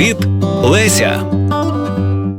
Привіт, Леся!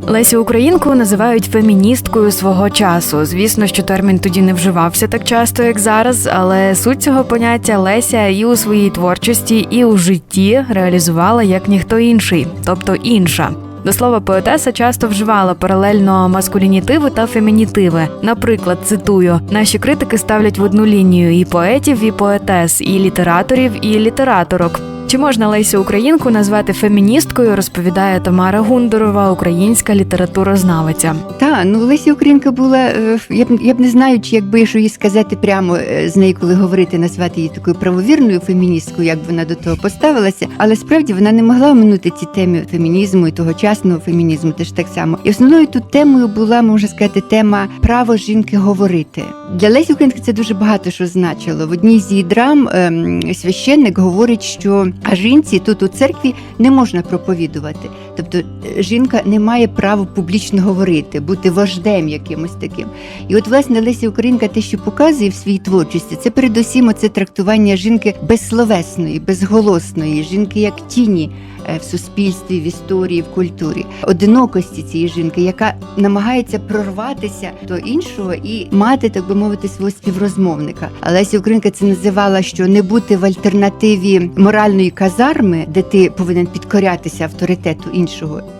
Лесю Українку називають феміністкою свого часу. Звісно, що термін тоді не вживався так часто, як зараз, але суть цього поняття Леся і у своїй творчості, і у житті реалізувала як ніхто інший, тобто інша. До слова, поетеса часто вживала паралельно маскулінітиви та фемінітиви. Наприклад, цитую: наші критики ставлять в одну лінію і поетів, і поетес, і літераторів, і літераторок. Чи можна Лесю Українку назвати феміністкою? Розповідає Тамара Гундорова, українська літературознавиця. Та ну Леся Українка була. е, Я б я б не знаю, чи якби що їй сказати прямо е, з нею, коли говорити, назвати її такою правовірною феміністкою, як вона до того поставилася. Але справді вона не могла оминути ці теми фемінізму і тогочасного фемінізму, теж так само. І основною тут темою була, можна сказати, тема право жінки говорити. Для Лесі Українки це дуже багато що значило. В одній з її драм ем, священник говорить, що а жінці тут у церкві не можна проповідувати. Тобто е, жінка не має права публічно говорити, бути вождем якимось таким. І от, власне, Леся Українка те, що показує в своїй творчості, це передусім оце трактування жінки безсловесної, безголосної, жінки як тіні е, в суспільстві, в історії, в культурі, одинокості цієї жінки, яка намагається прорватися до іншого і мати, так би мовити, свого співрозмовника. Леся Українка це називала, що не бути в альтернативі моральної казарми, де ти повинен підкорятися авторитету іншого.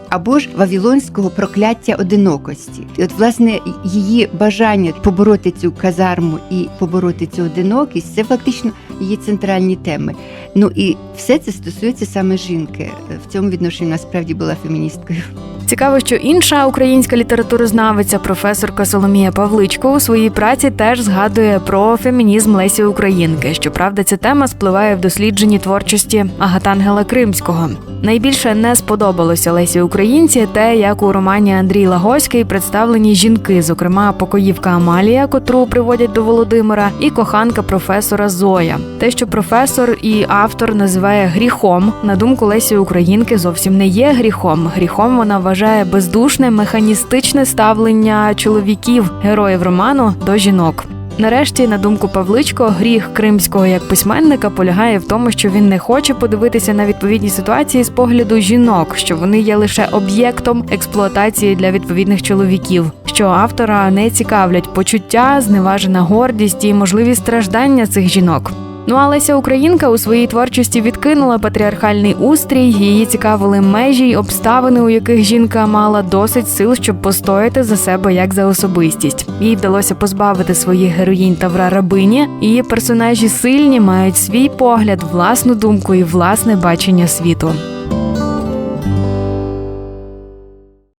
Або ж вавілонського прокляття одинокості, і от власне її бажання побороти цю казарму і побороти цю одинокість, це фактично її центральні теми. Ну і все це стосується саме жінки. В цьому відношенні насправді була феміністкою. Цікаво, що інша українська літературознавиця, професорка Соломія Павличко, у своїй праці теж згадує про фемінізм Лесі Українки. Щоправда, ця тема спливає в дослідженні творчості Агатангела Кримського. Найбільше не сподобалося Лесі Українці те, як у романі Андрій Лагоський представлені жінки, зокрема покоївка Амалія, котру приводять до Володимира, і коханка професора Зоя. Те, що професор і автор називає гріхом, на думку Лесі Українки, зовсім не є гріхом. Гріхом вона вважає бездушне механістичне ставлення чоловіків, героїв роману до жінок. Нарешті, на думку Павличко, гріх кримського як письменника полягає в тому, що він не хоче подивитися на відповідні ситуації з погляду жінок, що вони є лише об'єктом експлуатації для відповідних чоловіків, що автора не цікавлять почуття, зневажена гордість і можливі страждання цих жінок. Ну а Леся Українка у своїй творчості відкинула патріархальний устрій. Її цікавили межі й обставини, у яких жінка мала досить сил, щоб постояти за себе як за особистість. Їй вдалося позбавити своїх героїнь Тавра рабині. Її персонажі сильні, мають свій погляд, власну думку і власне бачення світу.